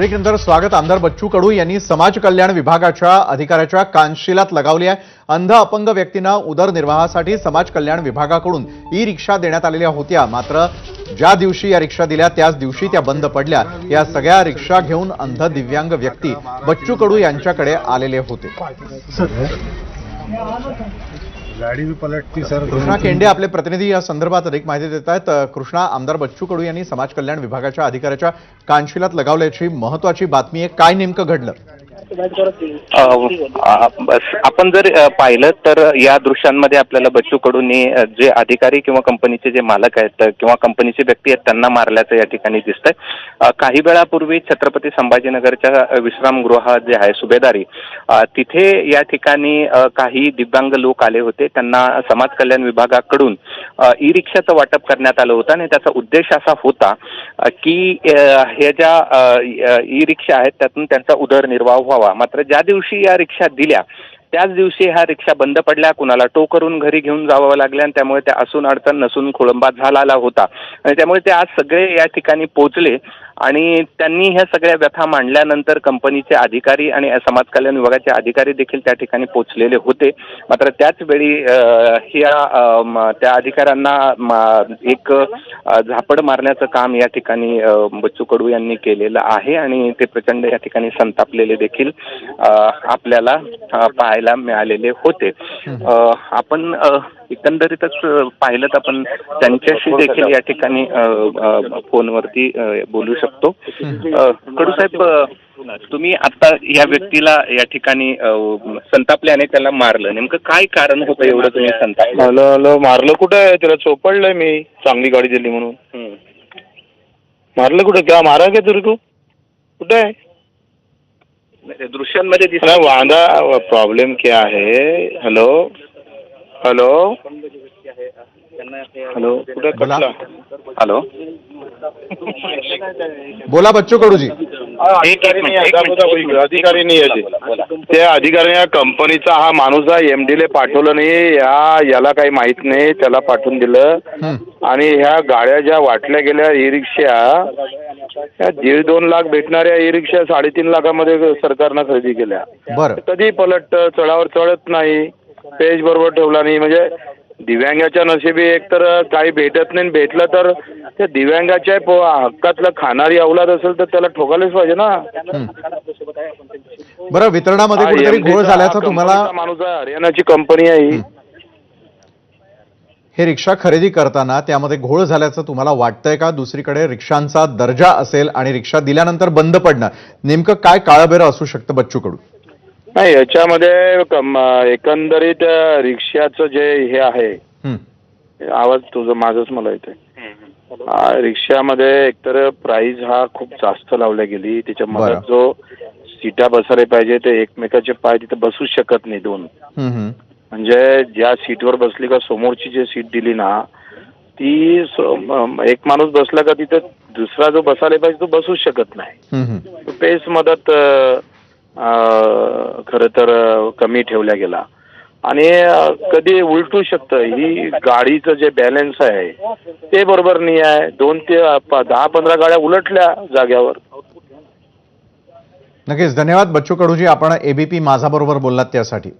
ब्रेकनंतर स्वागत आमदार बच्चू कडू यांनी समाज कल्याण विभागाच्या अधिकाऱ्याच्या कानशिलात लगावली आहे. अंध अपंग व्यक्तींना उदरनिर्वाहासाठी समाज कल्याण विभागाकडून ई रिक्षा देण्यात आलेल्या होत्या. मात्र ज्या दिवशी या रिक्षा दिल्या त्याच दिवशी त्या बंद पडल्या. या सगळ्या रिक्षा घेऊन अंध दिव्यांग व्यक्ती बच्चू कडू यांच्याकडे आलेले होते. गाडी भी पलटती सर. कृष्णा केंडे आपले प्रतिनिधी या संदर्भात अधिक माहिती देत आहेत. कृष्णा आमदार बच्चू कडू यांनी समाज कल्याण विभागाच्या अधिकाऱ्याच्या कानशिलात लगावल्याची महत्वाची बातमी आहे. काय नेमकं घडलं? बस आपण जर पाहिलं तर या दृश्यांमध्ये आपल्याला बच्चू कडून जे अधिकारी किंवा कंपनीचे जे मालक आहेत किंवा कंपनीचे व्यक्ती आहेत त्यांना मारल्याचं या ठिकाणी दिसतंय. काही वेळापूर्वी छत्रपती संभाजीनगरच्या विश्रामगृहात विश्रामगृह जे आहे सुभेदारी तिथे या ठिकाणी काही दिव्यांग लोक आले होते. त्यांना समाज कल्याण विभागाकडून ई रिक्षाचं वाटप करण्यात आलं होतं आणि त्याचा उद्देश असा होता की हे ज्या ई रिक्षा आहेत त्यातून त्यांचा उदरनिर्वाह व्हावा. मात्र ज्या दिवशी या रिक्षा दिल्या त्याच दिवशी ह्या रिक्षा बंद पडल्या कुणाला टो करून घरी घेऊन जावं लागल्या आणि त्यामुळे त्या असून अडचण नसून खोळंबा झाला होता. आणि त्यामुळे ते आज सगळे या ठिकाणी पोहोचले. आणि त्यांनी ह्या सगळ्या व्यथा मांडल्यानंतर कंपनीचे अधिकारी आणि समाज कल्याण विभागाचे अधिकारी देखील त्या ठिकाणी पोहोचलेले होते. मात्र त्याच वेळी ह्या म, त्या अधिकाऱ्यांना एक झापड मारण्याचं काम या ठिकाणी बच्चू कडू यांनी केलेलं आहे आणि ते प्रचंड या ठिकाणी संतापलेले देखील आपल्याला पाहायला मिळालेले होते. आपण एकंदरीतच पाहिलं तर आपण त्यांच्याशी देखील या ठिकाणी फोनवरती बोलू शकतो. कडू साहेब तुम्ही आता या व्यक्तीला या ठिकाणी अ, संतापले आणि त्याला मारलं. नेमकं काय कारण होतं एवढं तुम्ही हॅलो मारलं कुठं? आहे त्याला चोपडलंय मी. चांगली गाडी दिली म्हणून. मारलं कुठं? क्या मारा का तुरी तू. कुठं आहे? दृश्यांमध्ये वांदा प्रॉब्लेम क्या है? Hello hello. हॅलो. कुठे बोला. कटला? हॅलो. बोला बच्चू कडूजी. एक- एक मिनिट, एक मिनिट. अधिकारी नाही आहे बोला. ते. त्या अधिकाऱ्या कंपनीचा हा माणूस आहे एम डीले पाठवलं नाही. या याला काही माहीत नाही त्याला पाठवून दिलं. हं. आणि ह्या गाड्या ज्या वाटल्या गेल्या ई रिक्षा त्या दीड दोन लाख भेटणाऱ्या ई रिक्षा साडेतीन लाखामध्ये सरकारनं खरेदी केल्या. बरं. कधी पलट चढावर चढत नाही. पेज बरोबर ठेवला नाही. म्हणजे दिव्यांगाच्या नशिबी एक तर काही भेटत नाही भेटलं तर त्या दिव्यांगाच्या प- हक्कातलं खाणारी अवलाद असेल तर त्याला ठोकायलाच पाहिजे ना. बरं वितरणामध्ये कुठेतरी घोळ झाल्याचं तुम्हाला माणूस आहे हरियाणाची कंपनी आहे ही. रिक्षा खरेदी करताना त्यामध्ये घोळ झाल्याचं तुम्हाला वाटतंय का? दुसरीकडे रिक्षांचा दर्जा असेल आणि रिक्षा दिल्यानंतर बंद पडणं. नेमकं काय काळबेरं असू शकतं बच्चू कडू नाही याच्यामध्ये कम- एकंदरीत रिक्षाचं जे हे आहे हं. आवाज तुझं माझंच मला येतोय हा, रिक्षामध्ये एकतर प्राइस हा खूप जास्त लावल्या गेली त्याच्या. मधात जो सीटा बसायला पाहिजे ते एकमेकाचे पाय तिथे बसूच शकत नाही दोन हं, हं. म्हणजे ज्या सीटवर बसली का समोरची जी सीट दिली ना ती एक माणूस बसला का तिथे दुसरा जो बसायला पाहिजे तो बसूच शकत नाही हं, हं. पेस मदत खर तर कमी ठेवल्या गेला. आणि कधी उलटू शकतं ही गाडीचं जे बॅलन्स आहे ते बरोबर नाही आहे. दोन ते दहा पंधरा गाड्या उलटल्या जाग्यावर. नक्कीच. धन्यवाद. बच्चू कडूजी आपण एबीपी माझा बरोबर बोललात त्यासाठी.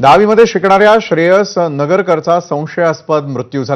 दहावीमध्ये शिकणाऱ्या श्रेयस नगरकरचा संशयास्पद मृत्यू झाला.